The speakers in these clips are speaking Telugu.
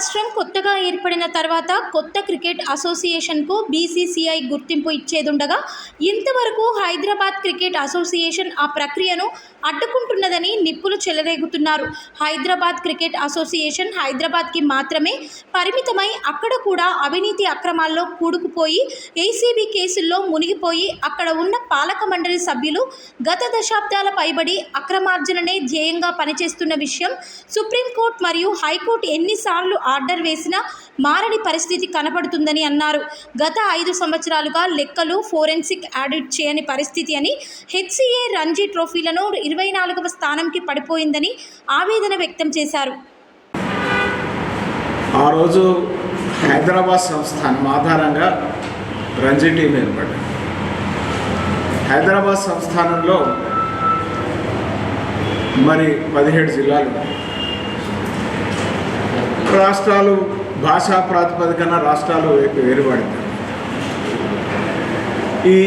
రాష్ట్రం కొత్తగా ఏర్పడిన తర్వాత కొత్త క్రికెట్ అసోసియేషన్కు బీసీసీఐ గుర్తింపు ఇచ్చేదుండగా ఇంతవరకు హైదరాబాద్ క్రికెట్ అసోసియేషన్ ఆ ప్రక్రియను అడ్డుకుంటున్నదని నిప్పులు చెలరేగుతున్నారు. హైదరాబాద్ క్రికెట్ అసోసియేషన్ హైదరాబాద్కి మాత్రమే పరిమితమై అక్కడ కూడా అవినీతి అక్రమాల్లో కూడుకుపోయి ఏసీబీ కేసుల్లో మునిగిపోయి అక్కడ ఉన్న పాలక మండలి సభ్యులు గత దశాబ్దాల పైబడి అక్రమార్జననే ధ్యేయంగా పనిచేస్తున్న విషయం సుప్రీంకోర్టు మరియు హైకోర్టు ఎన్నిసార్లు ఆర్డర్ వేసినా మారని పరిస్థితి కనపడుతుందని అన్నారు. గత ఐదు సంవత్సరాలుగా లెక్కలు ఫోరెన్సిక్ ఆడిట్ చేయని పరిస్థితి అని హెచ్సిఏ రంజీ ట్రోఫీలను ఇరవై నాలుగవ స్థానంకి పడిపోయిందని ఆవేదన వ్యక్తం చేశారు. ఆ రోజు హైదరాబాద్ సంస్థానం ఆధారంగా రంజీ టీం ఏర్పడింది. హైదరాబాద్ సంస్థానంలో మరి పదిహేడు జిల్లాలు ఉన్నాయి. రాష్ట్రాలు భాషా ప్రాతిపదికన రాష్ట్రాలు వేరుపడతాయి ఈ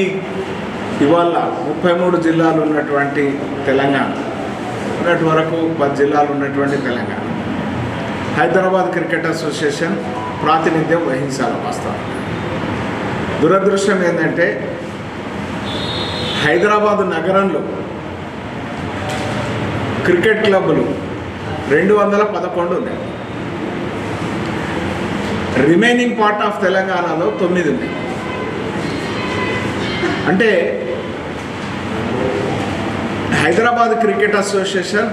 ఇవాళ ముప్పై మూడు జిల్లాలు ఉన్నటువంటి తెలంగాణ ఉన్నటి వరకు పది జిల్లాలు ఉన్నటువంటి తెలంగాణ. హైదరాబాద్ క్రికెట్ అసోసియేషన్ ప్రాతినిధ్యం వహించాలి వాస్తవం దురదృష్టం ఏంటంటే హైదరాబాదు నగరంలో క్రికెట్ క్లబ్బులు రెండు వందల పదకొండు ఉన్నాయి. రిమైనింగ్ పార్ట్ ఆఫ్ తెలంగాణలో తొమ్మిది ఉన్నాయి. అంటే హైదరాబాద్ క్రికెట్ అసోసియేషన్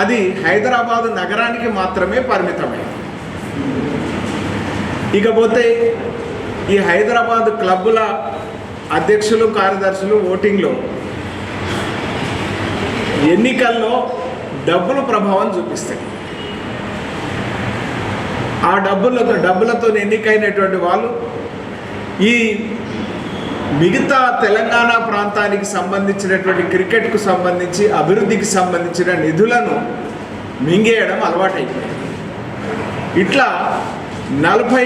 అది హైదరాబాద్ నగరానికి మాత్రమే పరిమితమైంది. ఇకపోతే ఈ హైదరాబాద్ క్లబ్బుల అధ్యక్షులు కార్యదర్శులు ఓటింగ్లో ఎన్నికల్లో డబ్బులు ప్రభావం చూపిస్తాయి. ఆ డబ్బులతో డబ్బులతో ఎన్నికైనటువంటి వాళ్ళు ఈ మిగతా తెలంగాణ ప్రాంతానికి సంబంధించినటువంటి క్రికెట్కు సంబంధించి అభివృద్ధికి సంబంధించిన నిధులను మింగేయడం అలవాటైపోయింది. ఇట్లా నలభై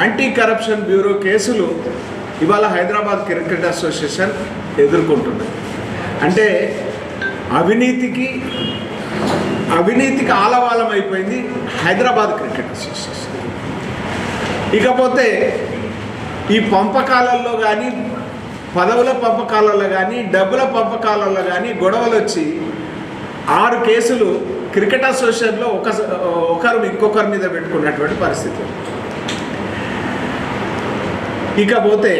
యాంటీ కరప్షన్ బ్యూరో కేసులు ఇవాళ హైదరాబాద్ క్రికెట్ అసోసియేషన్ ఎదుర్కొంటుంది అంటే అవినీతికి అవినీతికి ఆలవాలం అయిపోయింది హైదరాబాద్ క్రికెట్ అసోసియేషన్. ఇకపోతే ఈ పంపకాలలో కానీ పదవుల పంపకాలలో కానీ డబ్బుల పంపకాలలో కానీ గొడవలు వచ్చి ఆరు కేసులు క్రికెట్ అసోసియేషన్లో ఒక ఒకరు ఇంకొకరి మీద పెట్టుకున్నటువంటి పరిస్థితి. ఇకపోతే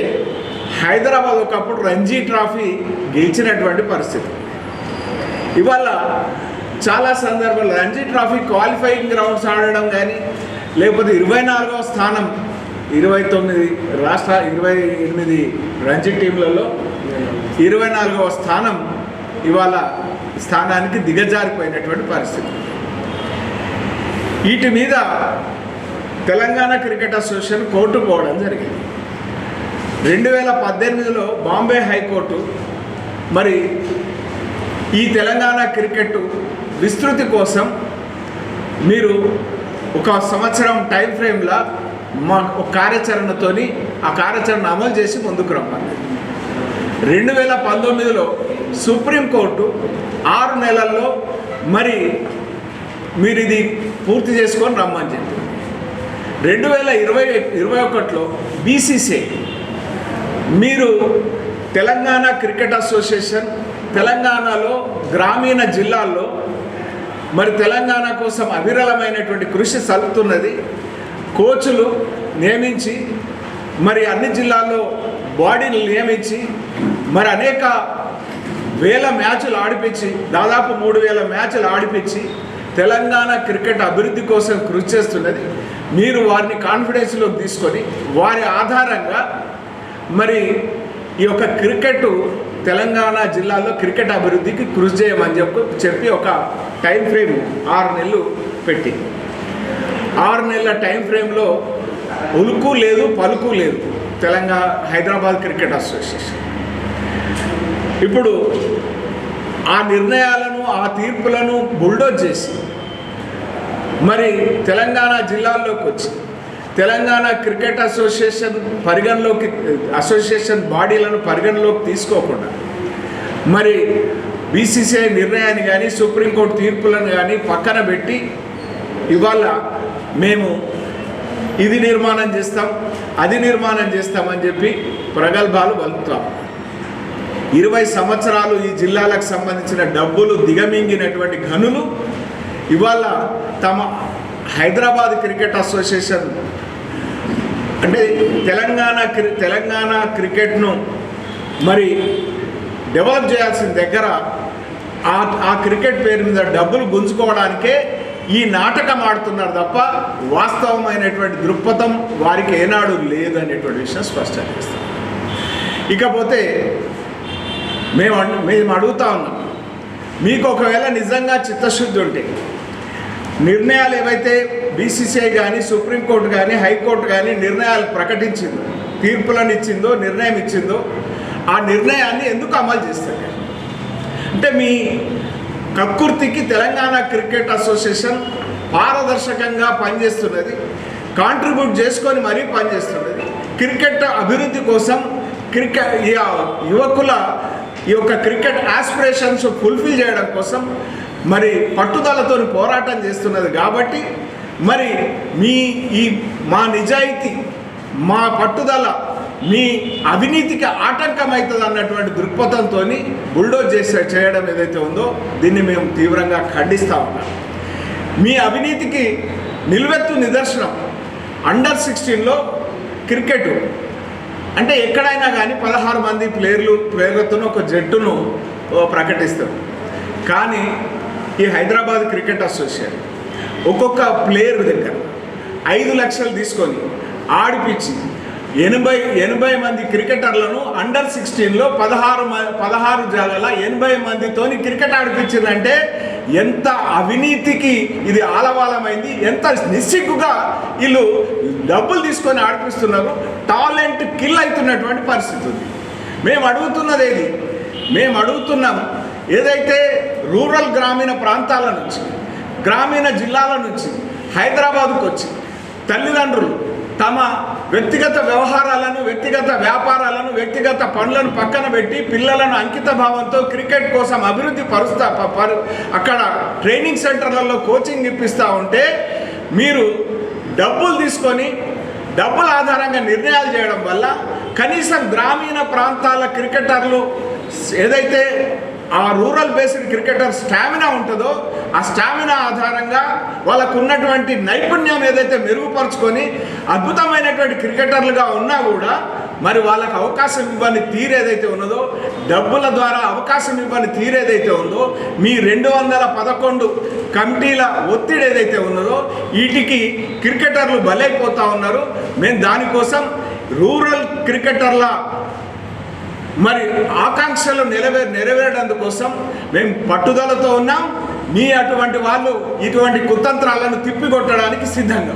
హైదరాబాద్ ఒకప్పుడు రంజీ ట్రాఫీ గెలిచినటువంటి పరిస్థితి. ఇవాళ చాలా సందర్భాలు రంజీ ట్రాఫీ క్వాలిఫైయింగ్ గ్రౌండ్స్ ఆడడం కానీ లేకపోతే ఇరవై నాలుగవ స్థానం ఇరవై తొమ్మిది రాష్ట్ర ఇరవై ఎనిమిది రంజీ టీంలలో ఇరవై నాలుగవ స్థానం ఇవాళ స్థానానికి దిగజారిపోయినటువంటి పరిస్థితి. వీటి మీద తెలంగాణ క్రికెట్ అసోసియేషన్ కోర్టు పోవడం జరిగింది. రెండు వేల పద్దెనిమిదిలో బాంబే హైకోర్టు మరి ఈ తెలంగాణ క్రికెట్ విస్తృతి కోసం మీరు ఒక సంవత్సరం టైం ఫ్రేమ్లో మా ఒక కార్యాచరణతోని ఆ కార్యాచరణ అమలు చేసి ముందుకు రమ్మని రెండు వేల పంతొమ్మిదిలో సుప్రీంకోర్టు ఆరు నెలల్లో మరి మీరు ఇది పూర్తి చేసుకొని రమ్మని చెప్పి. రెండు వేల ఇరవై ఇరవై ఒకటిలో బీసీసీ మీరు తెలంగాణ క్రికెట్ అసోసియేషన్ తెలంగాణలో గ్రామీణ జిల్లాల్లో మరి తెలంగాణ కోసం అవిరళమైనటువంటి కృషి సలుపుతున్నది కోచ్లు నియమించి మరి అన్ని జిల్లాల్లో బాడీని నియమించి మరి అనేక వేల మ్యాచ్లు ఆడిపించి దాదాపు మూడు వేల మ్యాచ్లు ఆడిపించి తెలంగాణ క్రికెట్ అభివృద్ధి కోసం కృషి చేస్తున్నది. మీరు వారిని కాన్ఫిడెన్స్లోకి తీసుకొని వారి ఆధారంగా మరి ఈ యొక్క క్రికెట్ తెలంగాణ జిల్లాలో క్రికెట్ అభివృద్ధికి కృషి చేయమని చెప్పి చెప్పి ఒక టైం ఫ్రేమ్ ఆరు నెలలు పెట్టి ఆరు నెలల టైం ఫ్రేమ్లో ఉలుకు లేదు పలుకు లేదు తెలంగాణ హైదరాబాద్ క్రికెట్ అసోసియేషన్. ఇప్పుడు ఆ నిర్ణయాలను ఆ తీర్పులను బుల్డోజ్ చేసి మరి తెలంగాణ జిల్లాల్లోకి వచ్చి తెలంగాణ క్రికెట్ అసోసియేషన్ పరిగణలోకి అసోసియేషన్ బాడీలను పరిగణలోకి తీసుకోకుండా మరి బీసీసీఐ నిర్ణయాన్ని కానీ సుప్రీంకోర్టు తీర్పులను కానీ పక్కన పెట్టి ఇవాళ మేము ఇది నిర్మాణం చేస్తాం అది నిర్మాణం చేస్తామని చెప్పి ప్రగల్భాలు వలుపుతాం. ఇరవై సంవత్సరాలు ఈ జిల్లాలకు సంబంధించిన డబ్బులు దిగమింగినటువంటి ఘనులు ఇవాళ తమ హైదరాబాద్ క్రికెట్ అసోసియేషన్ అంటే తెలంగాణ క్రి- తెలంగాణ క్రికెట్ను మరి డెవలప్ చేయాల్సిన దగ్గర ఆ ఆ క్రికెట్ పేరు మీద డబ్బులు గుంజుకోవడానికే ఈ నాటకం ఆడుతున్నారు తప్ప వాస్తవమైనటువంటి దృక్పథం వారికి ఏనాడు లేదనేటువంటి విషయం స్పష్టం చేస్తాం ఇకపోతే మేము మేము అడుగుతా ఉన్నాం మీకు ఒకవేళ నిజంగా చిత్తశుద్ధి ఉంటే నిర్ణయాలు ఏవైతే బీసీసీఐ కానీ సుప్రీంకోర్టు కానీ హైకోర్టు కానీ నిర్ణయాలు ప్రకటించిందో. తీర్పులను ఇచ్చిందో నిర్ణయం ఇచ్చిందో ఆ నిర్ణయాన్ని ఎందుకు అమలు చేస్తారు? అంటే మీ కక్కుర్తికి తెలంగాణ క్రికెట్ అసోసియేషన్ పారదర్శకంగా పనిచేస్తున్నది కాంట్రిబ్యూట్ చేసుకొని మరీ పనిచేస్తున్నది. క్రికెట్ అభివృద్ధి కోసం క్రికెట్ ఈ యువకుల ఈ యొక్క క్రికెట్ ఆస్పిరేషన్స్ ఫుల్ఫిల్ చేయడం కోసం మరి పట్టుదలతో పోరాటం చేస్తున్నది కాబట్టి మరి మీ ఈ మా నిజాయితీ మా పట్టుదల మీ అవినీతికి ఆటంకం అవుతుంది అన్నటువంటి దృక్పథంతో బుల్డోజ్ చేసే చేయడం ఏదైతే ఉందో దీన్ని మేము తీవ్రంగా ఖండిస్తూ ఉన్నాం. మీ అవినీతికి నిలువెత్తు నిదర్శనం అండర్ సిక్స్టీన్లో క్రికెట్. అంటే ఎక్కడైనా కానీ పదహారు మంది ప్లేయర్లు ప్లేయర్లతో ఒక జట్టును ప్రకటిస్తారు. కానీ ఈ హైదరాబాద్ క్రికెట్ అసోసియేషన్ ఒక్కొక్క ప్లేయర్ దగ్గర ఐదు లక్షలు తీసుకొని ఆడిపించి ఎనభై ఎనభై మంది క్రికెటర్లను అండర్ సిక్స్టీన్లో పదహారు మ- పదహారు జాగాల ఎనభై మందితోని క్రికెట్ ఆడిపించిందంటే ఎంత అవినీతికి ఇది ఆలవాలమైంది ఎంత నిస్సిగ్గుగా వీళ్ళు డబ్బులు తీసుకొని ఆడిపిస్తున్నారు టాలెంట్ కిల్ అవుతున్నటువంటి పరిస్థితి ఉంది. మేము అడుగుతున్నది ఏది? మేము అడుగుతున్నాం ఏదైతే రూరల్ గ్రామీణ ప్రాంతాల నుంచి గ్రామీణ జిల్లాల నుంచి హైదరాబాద్కు వచ్చి తల్లిదండ్రులు తమ వ్యక్తిగత వ్యవహారాలను వ్యక్తిగత వ్యాపారాలను వ్యక్తిగత పనులను పక్కన పెట్టి పిల్లలను అంకిత భావంతో క్రికెట్ కోసం అభివృద్ధి పరుస్తా పరు అక్కడ ట్రైనింగ్ సెంటర్లలో కోచింగ్ ఇప్పిస్తూ ఉంటే మీరు డబ్బులు తీసుకొని డబ్బుల ఆధారంగా నిర్ణయాలు చేయడం వల్ల కనీసం గ్రామీణ ప్రాంతాల క్రికెటర్లు ఏదైతే ఆ రూరల్ బేస్డ్ క్రికెటర్ స్టామినా ఉంటుందో ఆ స్టామినా ఆధారంగా వాళ్ళకు ఉన్నటువంటి నైపుణ్యం ఏదైతే మెరుగుపరుచుకొని అద్భుతమైనటువంటి క్రికెటర్లుగా ఉన్నా కూడా మరి వాళ్ళకు అవకాశం ఇవ్వని తీరేదైతే ఉన్నదో డబ్బుల ద్వారా అవకాశం ఇవ్వని తీరేదైతే ఉందో మీ రెండు వందల పదకొండు కమిటీల ఒత్తిడి ఏదైతే ఉన్నదో వీటికి క్రికెటర్లు బలైపోతూ ఉన్నారు. మేము దానికోసం రూరల్ క్రికెటర్ల మరి ఆకాంక్షలు నెరవే నెరవేరడందుకోసం మేము పట్టుదలతో ఉన్నాం. మీ అటువంటి వాళ్ళు ఇటువంటి కుతంత్రాలను తిప్పికొట్టడానికి సిద్ధంగా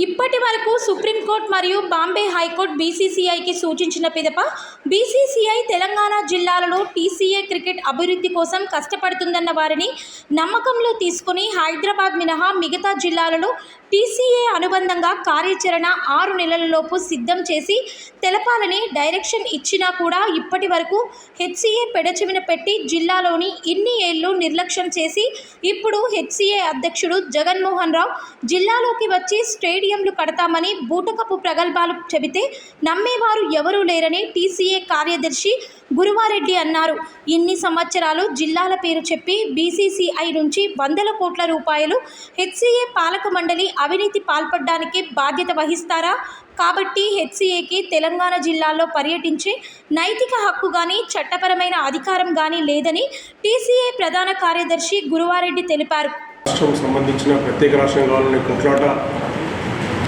ఇప్పటి వరకు సుప్రీంకోర్టు మరియు బాంబే హైకోర్టు బీసీసీఐకి సూచించిన పిదప బీసీసీఐ తెలంగాణ జిల్లాలలో టీసీఏ క్రికెట్ అభివృద్ధి కోసం కష్టపడుతుందన్న వారిని నమ్మకంలో తీసుకుని హైదరాబాద్ మినహా మిగతా జిల్లాలలో టీసీఏ అనుబంధంగా కార్యాచరణ ఆరు నెలలలోపు సిద్ధం చేసి తెలపాలని డైరెక్షన్ ఇచ్చినా కూడా ఇప్పటి వరకు హెచ్సీఏ పెడచెవిన పెట్టి జిల్లాలోని ఇన్ని ఏళ్ళు నిర్లక్ష్యం చేసి ఇప్పుడు హెచ్సీఏ అధ్యక్షుడు జగన్మోహన్ రావు జిల్లాలోకి వచ్చి స్టేడియంలు కడతామని బూటకపు ప్రగల్భాలు చెబితే నమ్మేవారు ఎవరూ లేరని టీసీఏ కార్యదర్శి గురువారెడ్డి అన్నారు. ఇన్ని సంవత్సరాలు జిల్లాల పేరు చెప్పి బీసీసీఐ నుంచి వందల కోట్ల రూపాయలు హెచ్సీఏ పాలక మండలి అవినీతి పాల్పడడానికి బాధ్యత వహిస్తారా? కాబట్టి హెచ్సీఏకి తెలంగాణ జిల్లాల్లో పర్యటించే నైతిక హక్కు కానీ చట్టపరమైన అధికారం కానీ లేదని టీసీఏ ప్రధాన కార్యదర్శి గురువారెడ్డి తెలిపారు. రాష్ట్రం సంబంధించిన ప్రత్యేక రాష్ట్రం కావాలనే కొట్లాట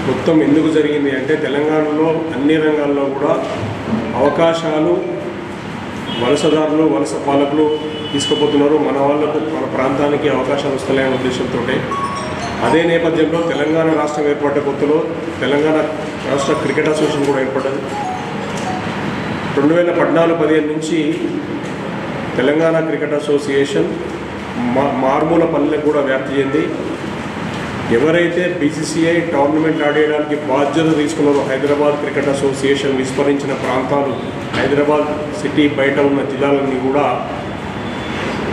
మొత్తం ఎందుకు జరిగింది అంటే తెలంగాణలో అన్ని రంగాల్లో కూడా అవకాశాలు వలసదారులు వలస పాలకులు తీసుకుపోతున్నారు. మన వాళ్ళకు మన ప్రాంతానికి అవకాశాలు వస్తలేని ఉద్దేశంతో అదే నేపథ్యంలో తెలంగాణ రాష్ట్రం ఏర్పడ్డ కొత్తలో తెలంగాణ రాష్ట్ర క్రికెట్ అసోసియేషన్ కూడా ఏర్పడ్డది. రెండు వేల పద్నాలుగు పదిహేను నుంచి తెలంగాణ క్రికెట్ అసోసియేషన్ మా మారుమూల పల్లెలకు కూడా వ్యాప్తి చెంది ఎవరైతే బీసీసీఐ టోర్నమెంట్ ఆడేయడానికి బాధ్యత తీసుకున్నారో హైదరాబాద్ క్రికెట్ అసోసియేషన్ విస్మరించిన ప్రాంతాలు హైదరాబాద్ సిటీ బయట ఉన్న జిల్లాలన్నీ కూడా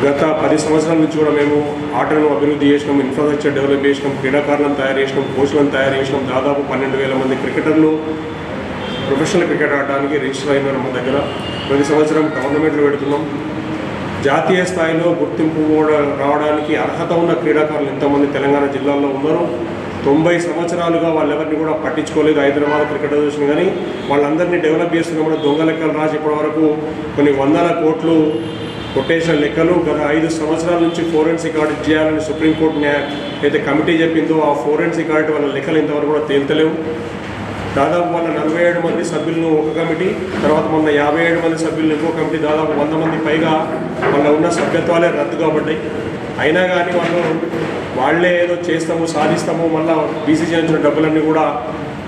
గత పది సంవత్సరాల నుంచి కూడా మేము ఆటలను అభివృద్ధి చేసినాం ఇన్ఫ్రాస్ట్రక్చర్ డెవలప్ చేసినాం క్రీడాకారులను తయారు చేసినాం కోచ్లను తయారు చేసినాం. దాదాపు పన్నెండు వేల మంది క్రికెటర్లు ప్రొఫెషనల్ క్రికెట్ ఆడడానికి రిజిస్టర్ అయినారు మన దగ్గర. ప్రతి సంవత్సరం టోర్నమెంట్లు పెడుతున్నాం. జాతీయ స్థాయిలో గుర్తింపు రావడానికి అర్హత ఉన్న క్రీడాకారులు ఎంతమంది తెలంగాణ జిల్లాలో ఉన్నారు. తొంభై సంవత్సరాలుగా వాళ్ళెవరిని కూడా పట్టించుకోలేదు హైదరాబాద్ క్రికెట్ అసోసియేషన్ కానీ. వాళ్ళందరినీ డెవలప్ చేస్తున్నప్పుడు దొంగ లెక్కలు రాసి ఇప్పటి వరకు కొన్ని వందల కోట్లు కొట్టేసిన లెక్కలు. గత ఐదు సంవత్సరాల నుంచి ఫోరెన్సిక్ ఆడిట్ చేయాలని సుప్రీంకోర్టు అయితే కమిటీ చెప్పిందో ఆ ఫోరెన్సిక్ ఆడిట్ వాళ్ళ లెక్కలు ఇంతవరకు కూడా తేల్తలేవు. దాదాపు మొన్న నలభై ఏడు మంది సభ్యులను ఒక కమిటీ తర్వాత మొన్న యాభై ఏడు మంది సభ్యులను ఇంకో కమిటీ దాదాపు వంద మంది పైగా వాళ్ళ ఉన్న సభ్యత్వాలే రద్దు కాబడ్డాయి. అయినా కానీ వాళ్ళు వాళ్ళే ఏదో చేస్తాము సాధిస్తాము మళ్ళీ బీసీసీ వచ్చిన డబ్బులన్నీ కూడా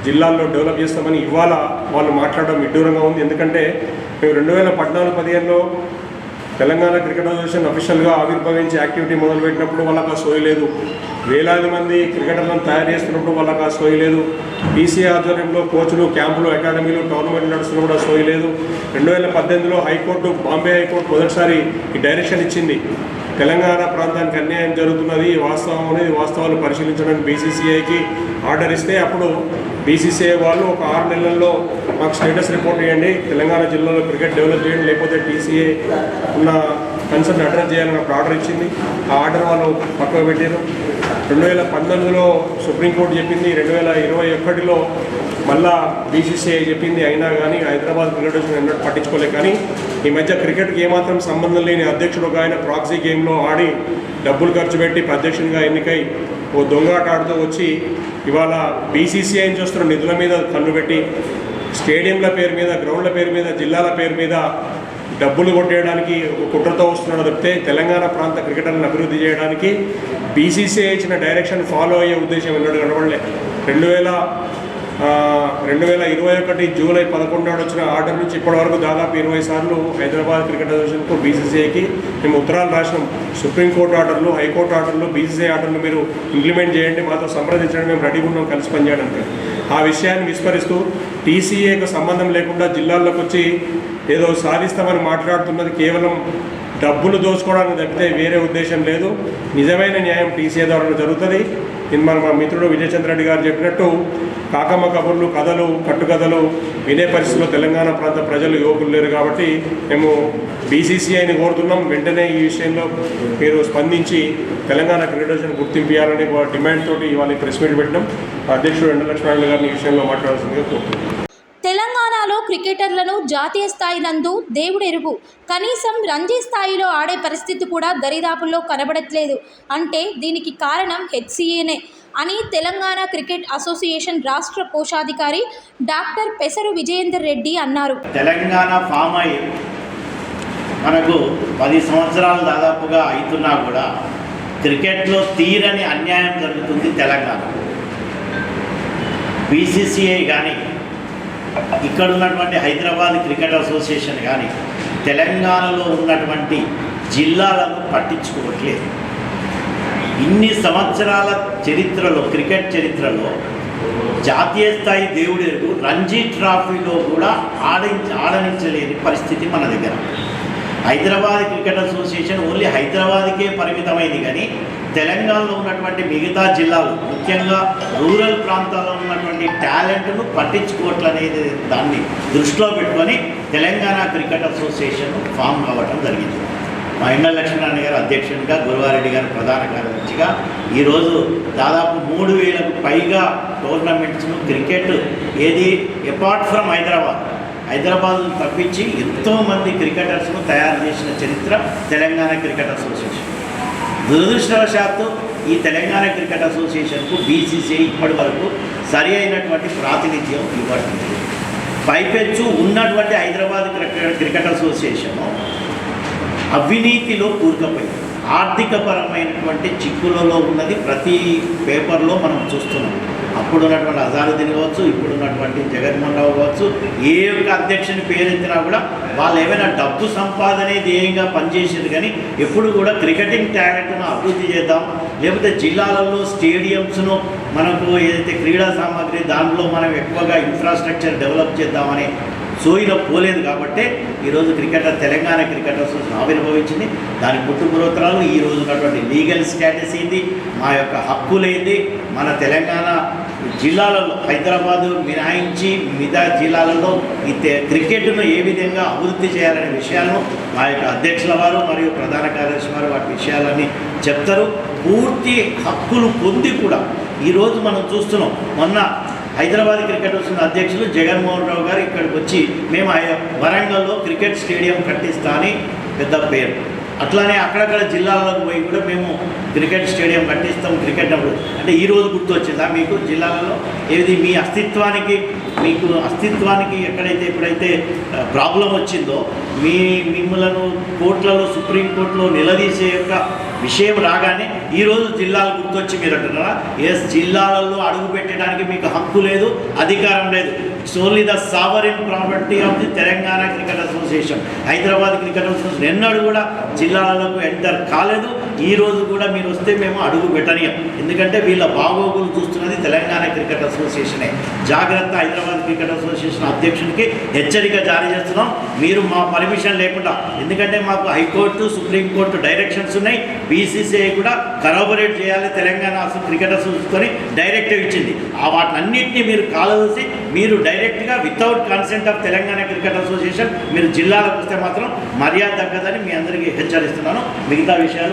జిల్లాల్లో డెవలప్ చేస్తామని ఇవాళ వాళ్ళు మాట్లాడడం విడ్డూరంగా ఉంది. ఎందుకంటే మేము రెండు వేల పద్నాలుగు పదిహేనులో తెలంగాణ క్రికెట్ అసోసియేషన్ అఫీషియల్గా ఆవిర్భవించి యాక్టివిటీ మొదలుపెట్టినప్పుడు వాళ్ళకి ఆ సోయి లేదు. వేలాది మంది క్రికెటర్లను తయారు చేస్తున్నప్పుడు వాళ్ళకి ఆ సోయి లేదు. బీసీ ఆధ్వర్యంలో కోచ్లు క్యాంపులు అకాడమీలు టోర్నమెంట్ నడుస్తున్నప్పుడు ఆ సోయి లేదు. రెండు వేల పద్దెనిమిదిలో హైకోర్టు బాంబే హైకోర్టు మొదటిసారి ఈ డైరెక్షన్ ఇచ్చింది. తెలంగాణ ప్రాంతానికి అన్యాయం జరుగుతున్నది వాస్తవం అనేది వాస్తవాలు పరిశీలించడానికి బీసీసీఐకి ఆర్డర్ ఇస్తే అప్పుడు బీసీసీఐ వాళ్ళు ఒక ఆరు నెలల్లో మాకు స్టేటస్ రిపోర్ట్ ఇవ్వండి తెలంగాణ జిల్లాలో క్రికెట్ డెవలప్ చేయండి లేకపోతే టీసీఏ ఉన్న కన్సర్న్ అడ్రస్ చేయాలని ఒక ఆర్డర్ ఇచ్చింది. ఆ ఆర్డర్ వాళ్ళు పక్కకు పెట్టారు. రెండు వేల పంతొమ్మిదిలో సుప్రీంకోర్టు చెప్పింది రెండు వేల ఇరవై ఒకటిలో మళ్ళా బీసీసీఐ చెప్పింది అయినా కానీ హైదరాబాద్ క్రికెట్ ఎన్నడూ పట్టించుకోలేదు కానీ ఈ మధ్య క్రికెట్కి ఏమాత్రం సంబంధం లేని అధ్యక్షుడు ఒక ఆయన ప్రాక్సీ గేమ్లో ఆడి డబ్బులు ఖర్చు పెట్టి అధ్యక్షునిగా ఎన్నికై ఓ దొంగాట ఆడుతూ వచ్చి ఇవాళ బీసీసీఐ నుంచి వస్తున్న నిధుల మీద కన్ను పెట్టి స్టేడియంల పేరు మీద గ్రౌండ్ల పేరు మీద జిల్లాల పేరు మీద డబ్బులు కొట్టేయడానికి ఒక కుట్రతో వస్తున్నాడు తప్పితే తెలంగాణ ప్రాంత క్రికెటర్లను అభివృద్ధి చేయడానికి బీసీసీఐ ఇచ్చిన డైరెక్షన్ ఫాలో అయ్యే ఉద్దేశం ఎన్నడూ కనబడలే. రెండు వేల రెండు వేల ఇరవై ఒకటి జూలై పదకొండు నాడు వచ్చిన ఆర్డర్ నుంచి ఇప్పటివరకు దాదాపు ఇరవై సార్లు హైదరాబాద్ క్రికెట్ అసోసియేషన్కు బీసీసీఐకి మేము ఉత్తరాలు రాసినాం. సుప్రీంకోర్టు ఆర్డర్లు హైకోర్టు ఆర్డర్లు బీసీసీఐ ఆర్డర్లు మీరు ఇంప్లిమెంట్ చేయండి మాతో సంప్రదించండి మేము రెడీగా ఉన్నాం కలిసి పనిచేయడానికి. ఆ విషయాన్ని విస్మరిస్తూ టీసీఏకు సంబంధం లేకుండా జిల్లాల్లోకి వచ్చి ఏదో సాధిస్తామని మాట్లాడుతున్నది కేవలం డబ్బులు దోచుకోవడానికి తప్పితే వేరే ఉద్దేశం లేదు. నిజమైన న్యాయం టీసీఏ ద్వారా జరుగుతుంది. ఇది మన మా మిత్రుడు విజయచంద్రెడ్డి గారు చెప్పినట్టు కాకమ్మ కబుర్లు కథలు కట్టుకథలు వినే పరిస్థితిలో తెలంగాణ ప్రాంత ప్రజలు యువకులు లేరు కాబట్టి మేము బీసీసీఐని కోరుతున్నాం. వెంటనే ఈ విషయంలో మీరు స్పందించి తెలంగాణ క్రికెట్ అసోసియేషన్ గుర్తింపు డిమాండ్ తోటి ఇవాళ ప్రెస్ మీట్ పెట్టినాం. అధ్యక్షుడు ఎండలక్ష్మణ గారిని ఈ విషయంలో మాట్లాడాల్సిందిగా కోరుతున్నాం. తెలంగాణలో క్రికెటర్లను జాతీయ స్థాయి నందు దేవుడెరుగు. కనీసం రంజీ స్థాయిలో ఆడే పరిస్థితి కూడా దరిదాపుల్లో కనబడట్లేదు. అంటే దీనికి కారణం హెచ్సిఏనే. అని తెలంగాణ క్రికెట్ అసోసియేషన్ రాష్ట్ర కోశాధికారి డాక్టర్ పెసరు విజయేందర్ రెడ్డి అన్నారు. తెలంగాణ ఫామ్ అయి మనకు పది సంవత్సరాలు దాదాపుగా అవుతున్నా కూడా క్రికెట్లో తీరని అన్యాయం జరుగుతుంది తెలంగాణ. బీసీసీఐ కానీ ఇక్కడ ఉన్నటువంటి హైదరాబాద్ క్రికెట్ అసోసియేషన్ కానీ తెలంగాణలో ఉన్నటువంటి జిల్లాలను పట్టించుకోవట్లేదు. ఇన్ని సంవత్సరాల చరిత్రలో క్రికెట్ చరిత్రలో జాతీయ స్థాయి దేవుడు రంజీ ట్రాఫీలో కూడా ఆడించ ఆడనించలేని పరిస్థితి మన దగ్గర. హైదరాబాద్ క్రికెట్ అసోసియేషన్ ఓన్లీ హైదరాబాద్కే పరిమితమైంది కానీ తెలంగాణలో ఉన్నటువంటి మిగతా జిల్లాలు ముఖ్యంగా రూరల్ ప్రాంతాల్లో ఉన్నటువంటి టాలెంట్ను పట్టించుకోవట్లనేది దాన్ని దృష్టిలో పెట్టుకొని తెలంగాణ క్రికెట్ అసోసియేషన్ ఫామ్ కావటం జరిగింది. మా ఎండ లక్ష్మీనారాయణ గారు అధ్యక్షునిగా గురువారెడ్డి గారు ప్రధాన కార్యదర్శిగా ఈరోజు దాదాపు మూడు వేలకు పైగా టోర్నమెంట్స్ను క్రికెట్ ఏది అపార్ట్ ఫ్రమ్ హైదరాబాద్ హైదరాబాద్ తప్పించి ఎంతోమంది క్రికెటర్స్ను తయారు చేసిన చరిత్ర తెలంగాణ క్రికెట్ అసోసియేషన్. దురదృష్టవశాత్తు ఈ తెలంగాణ క్రికెట్ అసోసియేషన్కు బీసీసీఐ ఇప్పటి వరకు సరి అయినటువంటి ప్రాతినిధ్యం ఇవ్వట్లేదు పైపెచ్చు ఉన్నటువంటి హైదరాబాద్ క్రికెట్ క్రికెట్ అసోసియేషన్ అవినీతిలో కూరుకుపోయింది. ఆర్థికపరమైనటువంటి చిక్కులలో ఉన్నది ప్రతి పేపర్లో మనం చూస్తున్నాం. అప్పుడు ఉన్నటువంటి అజారుద్దీన్ కావచ్చు ఇప్పుడు ఉన్నటువంటి జగన్మోహన్ రావు కావచ్చు ఏ యొక్క అధ్యక్షుని పేరెత్తినా కూడా వాళ్ళు ఏమైనా డబ్బు సంపాదనే ధ్యేయంగా పనిచేసేది కానీ ఎప్పుడు కూడా క్రికెటింగ్ టాలెంట్ను అభివృద్ధి చేద్దాం. లేకపోతే జిల్లాలలో స్టేడియంస్ను మనకు ఏదైతే క్రీడా సామాగ్రి దాంట్లో మనం ఎక్కువగా ఇన్ఫ్రాస్ట్రక్చర్ డెవలప్ చేద్దామని సోయిలో పోలేదు కాబట్టి ఈరోజు క్రికెటర్ తెలంగాణ క్రికెట్ అసోసియేషన్ ఆవిర్భవించింది. దాని పుట్టుపురోత్తరాలు ఈ రోజు ఉన్నటువంటి లీగల్ స్టేటస్ ఏంది? మా యొక్క హక్కులేంది మన తెలంగాణ జిల్లాలలో హైదరాబాదు మినహాయించి మిగతా జిల్లాలలో ఈ క్రికెట్ను ఏ విధంగా అభివృద్ధి చేయాలనే విషయాలను మా యొక్క అధ్యక్షుల వారు మరియు ప్రధాన కార్యదర్శి వారు వాటి విషయాలన్నీ చెప్తారు. పూర్తి హక్కులు పొంది కూడా ఈరోజు మనం చూస్తున్నాం. మొన్న హైదరాబాద్ క్రికెట్ వచ్చిన అధ్యక్షులు జగన్మోహన్ రావు గారు ఇక్కడికి వచ్చి మేము ఆ- వరంగల్లో క్రికెట్ స్టేడియం కట్టిస్తా అని పెద్ద పేరు. అట్లానే అక్కడక్కడ జిల్లాలకు పోయి కూడా మేము క్రికెట్ స్టేడియం కట్టిస్తాం క్రికెట్ అప్పుడు. అంటే ఈ రోజు గుర్తు మీకు జిల్లాలలో? ఏది మీ అస్తిత్వానికి మీకు అస్తిత్వానికి ఎక్కడైతే ఎప్పుడైతే ప్రాబ్లం వచ్చిందో మీ మిమ్మలను కోర్టులలో సుప్రీంకోర్టులో నిలదీసే యొక్క విషయం రాగానే ఈరోజు జిల్లాలు గుర్తొచ్చి మీరు అంటున్నారా? ఎస్ జిల్లాలలో అడుగు పెట్టడానికి మీకు హక్కు లేదు అధికారం లేదు. Only the sovereign property of the Telangana cricket association Hyderabad cricket association ఎన్నడూ కూడా జిల్లాలకు ఎంటర్ కాలేదు. ఈ రోజు కూడా మీరు వస్తే మేము అడుగు పెట్టనీయం ఎందుకంటే వీళ్ళ బాగోగులు చూస్తున్నది తెలంగాణ క్రికెట్ అసోసియేషనే. జాగ్రత్త హైదరాబాద్ క్రికెట్ అసోసియేషన్ అధ్యక్షునికి హెచ్చరిక జారీ చేస్తున్నాం. మీరు మా పర్మిషన్ లేకుండా ఎందుకంటే మాకు high court supreme court directions ఉన్నాయి. బీసీసీఐ కూడా కరాబరేట్ చేయాలి తెలంగాణ అసలు క్రికెట్ అసోసియేషన్ డైరెక్టివ్ ఇచ్చింది. ఆ వాటన్నిటిని మీరు కాలదోసి మీరు డైరెక్ట్గా without consent of Telangana cricket association మీరు జిల్లాలకు వస్తే మాత్రం మర్యాద తగ్గదని మీ అందరికీ హెచ్చరిస్తున్నాను. మిగతా విషయాలు